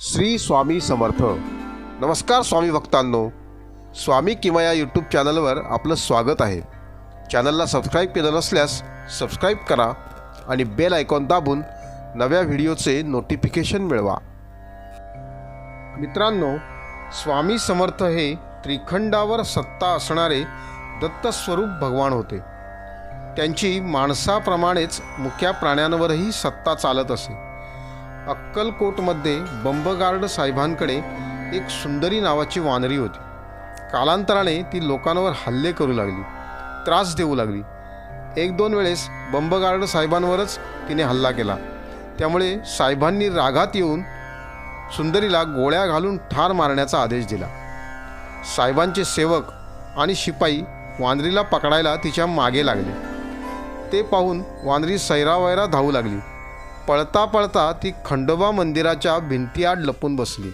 श्री स्वामी समर्थ. नमस्कार स्वामी भक्तांनो स्वामी किंवा या यूट्यूब चॅनलवर आपलं स्वागत आहे. चॅनलला सबस्क्राईब केलं नसल्यास सबस्क्राईब करा आणि बेल आयकॉन दाबून नव्या व्हिडिओचे नोटिफिकेशन मिळवा. मित्रांनो स्वामी समर्थ हे त्रिखंडावर सत्ता असणारे दत्तस्वरूप भगवान होते. त्यांची माणसाप्रमाणेच मुख्या प्राण्यांवरही सत्ता चालत असे. अक्कलकोटमध्ये बंबगार्ड साहेबांकडे एक सुंदरी नावाची वानरी होती. कालांतराने ती लोकांवर हल्ले करू लागली त्रास देऊ लागली. एक दोन वेळेस बंबगार्ड साहेबांवरच तिने हल्ला केला. त्यामुळे साहेबांनी रागात येऊन सुंदरीला गोळ्या घालून ठार मारण्याचा आदेश दिला. साहेबांचे सेवक आणि शिपाई वानरीला पकडायला तिच्यामागे लागले. ते पाहून वानरी सैरावैरा धावू लागली. पळता पळता ती खंडोबा मंदिराच्या भिंतीआड लपून बसली.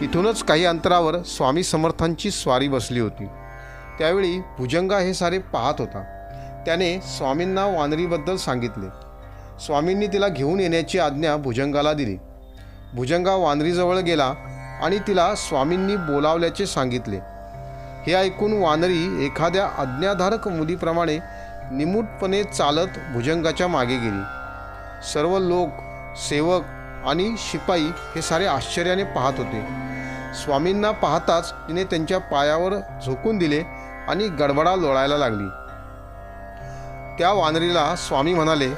तिथूनच काही अंतरावर स्वामी समर्थांची स्वारी बसली होती. त्यावेळी भुजंगा हे सारे पाहत होता. त्याने स्वामींना वानरीबद्दल सांगितले. स्वामींनी तिला घेऊन येण्याची आज्ञा भुजंगाला दिली. भुजंगा वानरीजवळ गेला आणि तिला स्वामींनी बोलावल्याचे सांगितले. हे ऐकून वानरी एखाद्या आज्ञाधारक मुलीप्रमाणे निमूटपणे चालत भुजंगाच्या मागे गेली. सर्व लोक सेवक आणि शिपाई हे सारे आश्चर्याने पाहत होते. स्वामींना पाहताच तिने त्यांच्या पायावर झोकून दिले आणि गडबडा लोळायला लागली. त्या वानरीला स्वामी म्हणाले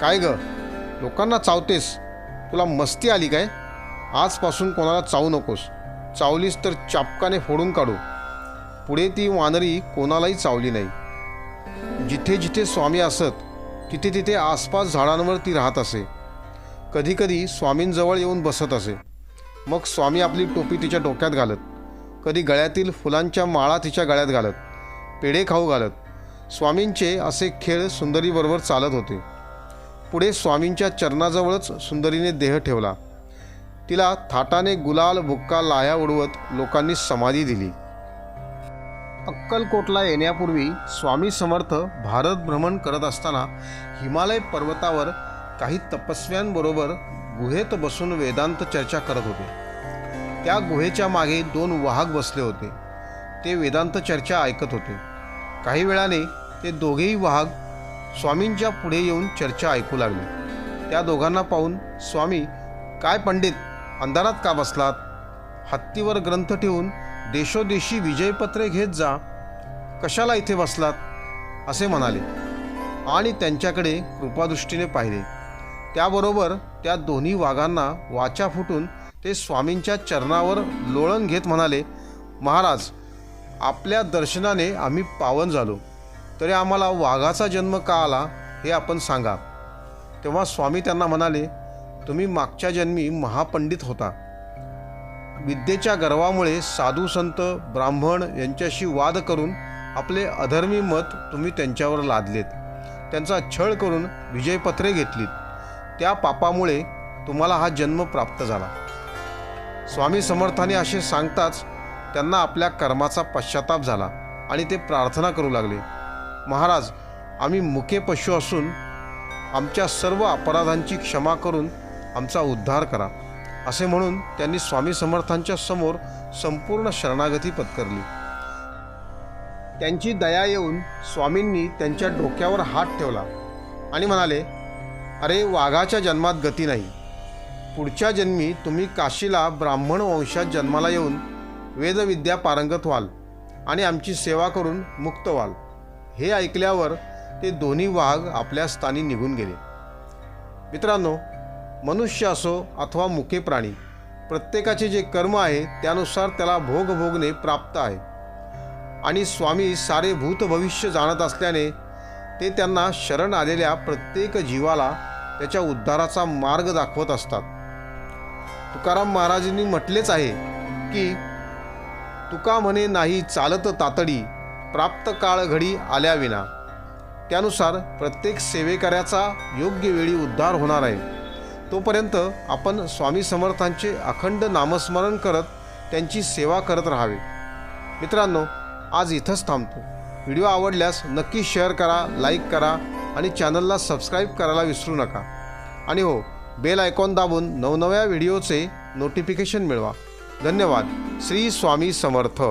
काय ग लोकांना चावतेस? तुला मस्ती आली काय? आजपासून कोणाला चावू नकोस. चावलीस तर चापकाने फोडून काढू. पुढे ती वानरी कोणालाही चावली नाही. जिथे जिथे स्वामी असत तिथे तिथे आसपास झाडांवर ती राहत असे. कधीकधी स्वामींजवळ येऊन बसत असे. मग स्वामी आपली टोपी तिच्या डोक्यात घालत. कधी गळ्यातील फुलांच्या माळा तिच्या गळ्यात घालत. पेढे खाऊ घालत. स्वामींचे असे खेळ सुंदरीबरोबर चालत होते. पुढे स्वामींच्या चरणाजवळच सुंदरीने देह ठेवला. तिला थाटाने गुलाल बुक्का लाया उडवत लोकांनी समाधी दिली. अक्कलकोटला येण्यापूर्वी स्वामी समर्थ भारत भ्रमण करत असताना हिमालय पर्वतावर काही तपस्व्यांबरोबर गुहेत बसून वेदांत चर्चा करत होते. त्या गुहेच्या मागे दोन वाहक बसले होते. ते वेदांत चर्चा ऐकत होते. काही वेळाने ते दोघेही वाहक स्वामींच्या पुढे येऊन चर्चा ऐकू लागले. त्या दोघांना पाहून स्वामी काय पंडित अंधारात का बसलात? हत्तीवर ग्रंथ ठेवून देशोदेशी विजयपत्रे घेत जा. कशाला इथे बसलात? असे म्हणाले. आणि त्यांच्याकडे कृपादृष्टीने पाहिले. त्याबरोबर त्या दोन्ही वाघांना वाचा फुटून ते स्वामींच्या चरणावर लोळण घेत म्हणाले महाराज आपल्या दर्शनाने आम्ही पावन झालो. तरी आम्हाला वाघाचा जन्म का आला हे आपण सांगा. तेव्हा स्वामी त्यांना म्हणाले तुम्ही मागच्या जन्मी महापंडित होता. विद्येच्या गर्वामुळे साधू संत ब्राह्मण यांच्याशी वाद करून आपले अधर्मी मत तुम्ही त्यांच्यावर लादलेत. त्यांचा छळ करून विजयपत्रे घेतलीत. त्या पापामुळे तुम्हाला हा जन्म प्राप्त झाला. स्वामी समर्थाने असे सांगताच त्यांना आपल्या कर्माचा पश्चाताप झाला आणि ते प्रार्थना करू लागले. महाराज आम्ही मुके पशु असून आमच्या सर्व अपराधांची क्षमा करून आमचा उद्धार करा. असे म्हणून त्यांनी स्वामी समर्थांच्या समोर संपूर्ण शरणागती पत्करली. त्यांची दया येऊन स्वामींनी त्यांच्या डोक्यावर हात ठेवला आणि म्हणाले अरे वाघाच्या जन्मात गती नाही. पुढच्या जन्मी तुम्ही काशीला ब्राह्मण वंशात जन्माला येऊन वेदविद्या पारंगत व्हाल आणि आमची सेवा करून मुक्त व्हाल. हे ऐकल्यावर ते दोन्ही वाघ आपल्या स्थानी निघून गेले. मित्रांनो मनुष्य असो अथवा मुके प्राणी प्रत्येकाचे जे कर्म आहे त्यानुसार त्याला भोग भोगणे प्राप्त आहे. आणि स्वामी सारे भूत भविष्य जाणत असल्याने ते त्यांना शरण आलेल्या प्रत्येक जीवाला त्याच्या उद्धाराचा मार्ग दाखवत असतात. तुकाराम महाराजांनी म्हटलेच आहे की तुका म्हणे नाही चालत तातडी प्राप्त काळ घडी आल्याविना. त्यानुसार प्रत्येक सेवेकऱ्याचा योग्य वेळी उद्धार होणार आहे. तोपर्यंत आपण स्वामी समर्थांचे अखंड नामस्मरण करत त्यांची सेवा करत राहावे. मित्रांनो आज इथंच थांबतो. व्हिडिओ आवडल्यास नक्की शेअर करा लाईक करा आणि चॅनलला सबस्क्राईब करायला विसरू नका. आणि हो बेल आयकॉन दाबून नवनव्या व्हिडिओचे नोटिफिकेशन मिळवा. धन्यवाद. श्री स्वामी समर्थ.